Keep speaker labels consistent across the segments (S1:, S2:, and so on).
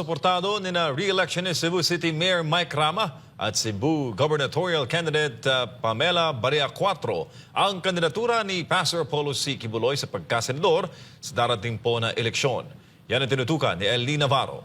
S1: Suportado ni na re-election ni Cebu City Mayor Mike Rama at Cebu gubernatorial candidate uh, Pamela Barea 4 ang kandidatura ni Pastor Apollo C. Kibuloy sa pagkasenador sa darating po na eleksyon. Yan ang tinutukan ni Ellie Navarro.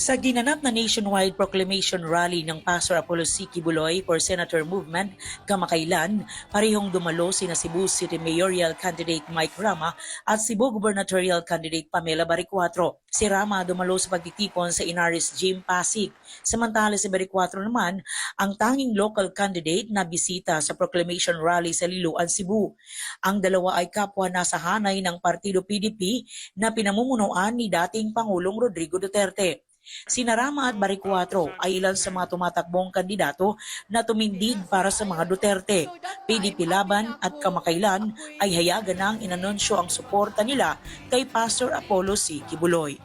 S2: Sa ginanap na nationwide proclamation rally ng Pastor Apollo C. Kibuloy for Senator Movement kamakailan, parehong dumalo sina Cebu City Mayoral candidate Mike Rama at Cebu Gubernatorial candidate Pamela Baricuatro. Si Rama dumalo sa pagtitipon sa Inaris Gym Pasig. Samantala si Baricuatro naman ang tanging local candidate na bisita sa proclamation rally sa Liloan, Cebu. Ang dalawa ay kapwa nasa hanay ng Partido PDP na pinamumunuan ni dating Pangulong Rodrigo Duterte. Sina Rama at Baricuatro ay ilan sa mga tumatakbong kandidato na tumindig para sa mga Duterte. PDP Laban at kamakailan ay hayagan ang inanunsyo ang suporta nila kay Pastor Apollo C. Kibuloy.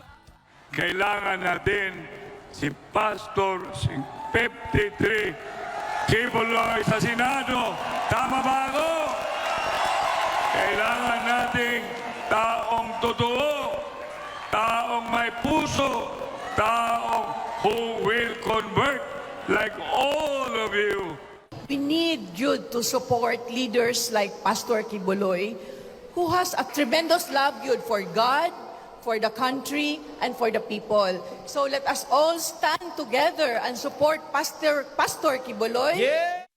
S3: kailangan natin si Pastor 53 Kibuloy sa Senado. Tama ba ako? Kailangan nating taong totoo, taong may puso, taong who will convert like all of you.
S4: We need you to support leaders like Pastor Kibuloy, who has a tremendous love yun for God, for the country, and for the people. So let us all stand together and support Pastor, Pastor Kibuloy.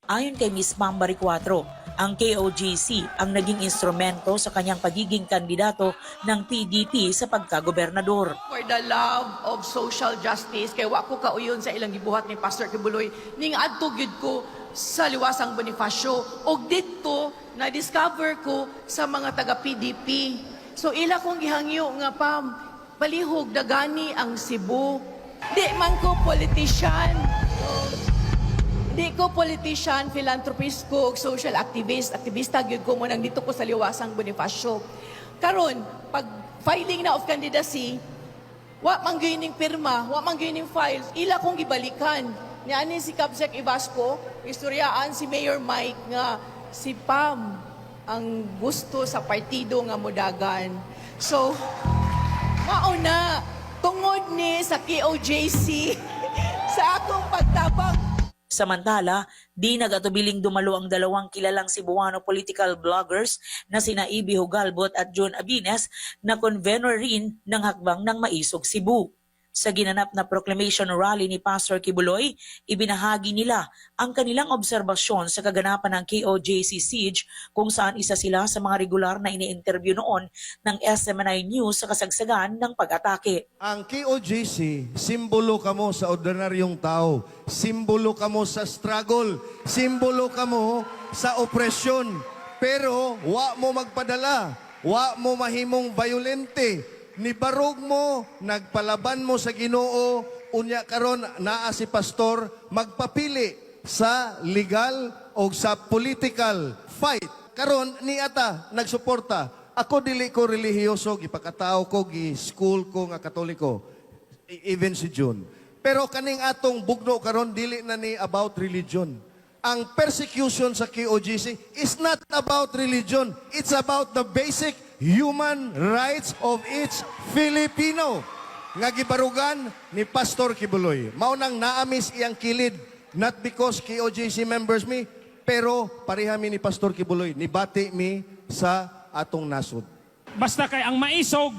S2: Ayon kay Ms. Pam Baricuatro, ang KOJC ang naging instrumento sa kanyang pagiging kandidato ng PDP sa pagkagobernador.
S4: For the love of social justice, kay wa ko kauyon sa ilang gibuhat ni Pastor Kibuloy, ning adto gyud ko sa liwasang Bonifacio, og dito na-discover ko sa mga taga-PDP. So ila kong gihangyo nga pam, palihog dagani ang Cebu. Di man ko politician, Di ko politician, philanthropist ko, social activist, aktivista gyud ko mo nang dito ko sa liwasang Bonifacio. Karon, pag filing na of candidacy, wa man gyud ning pirma, wa man gyud ning files, ila kong gibalikan. Ni si Kabsek Ibasco, istoryaan si Mayor Mike nga si Pam ang gusto sa partido nga modagan. So, mauna, tungod ni sa KOJC sa akong pagtabang
S2: Samantala, di nagatubiling dumalo ang dalawang kilalang Cebuano political bloggers na sina Ibi Hugalbot at John Abines na convenor rin ng hakbang ng Maisog Cebu. Sa ginanap na proclamation rally ni Pastor Kibuloy, ibinahagi nila ang kanilang obserbasyon sa kaganapan ng KOJC siege kung saan isa sila sa mga regular na ini-interview noon ng SMNI News sa kasagsagan ng pag-atake.
S5: Ang KOJC, simbolo kamo sa ordinaryong tao. Simbolo kamo sa struggle. Simbolo kamo sa opresyon. Pero wa mo magpadala. Wa mo mahimong violente. Nibarog mo, nagpalaban mo sa ginoo, unya karon naa si pastor magpapili sa legal o sa political fight. Karon ni ata nagsuporta. Ako dili ko relihiyoso, gipakatao ko, gi-school ko nga katoliko. E- Even si June. Pero kaning atong bugno karon dili na ni about religion. Ang persecution sa KOGC is not about religion. It's about the basic human rights of each Filipino. Nga gibarugan ni Pastor Kibuloy. Maunang naamis iyang kilid not because KOGC members me, pero parihami ni Pastor Kibuloy, nibati mi sa atong nasod.
S6: Basta kay ang maisog,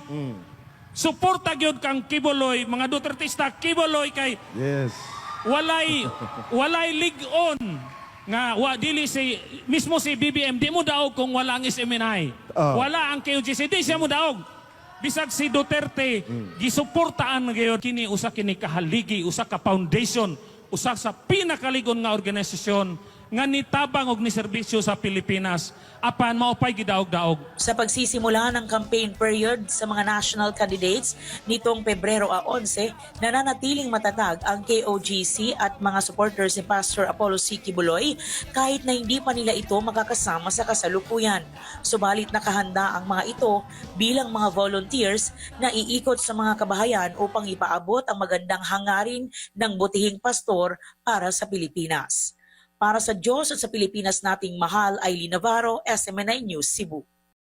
S6: suporta gyud kang kibuloy, mga Dutertista, kibuloy kay
S5: Yes.
S6: walay walay ligon nga wa dili si mismo si BBM di mo daog kung wala ang SMNI.
S5: Ah.
S6: Wala ang KOGC di siya mo daog. Bisag si Duterte gisuportaan gyud kini usa kini kahaligi, usa ka foundation, usa sa pinakaligon nga organisasyon nga nitabang og ni serbisyo sa Pilipinas apan maupay gidaog-daog.
S2: Sa pagsisimula ng campaign period sa mga national candidates nitong Pebrero a 11, nananatiling matatag ang KOGC at mga supporters ni Pastor Apollo C. Kibuloy kahit na hindi pa nila ito makakasama sa kasalukuyan. Subalit nakahanda ang mga ito bilang mga volunteers na iikot sa mga kabahayan upang ipaabot ang magandang hangarin ng butihing pastor para sa Pilipinas. Para sa Diyos at sa Pilipinas nating mahal, Aileen Navarro, SMNI News, Cebu.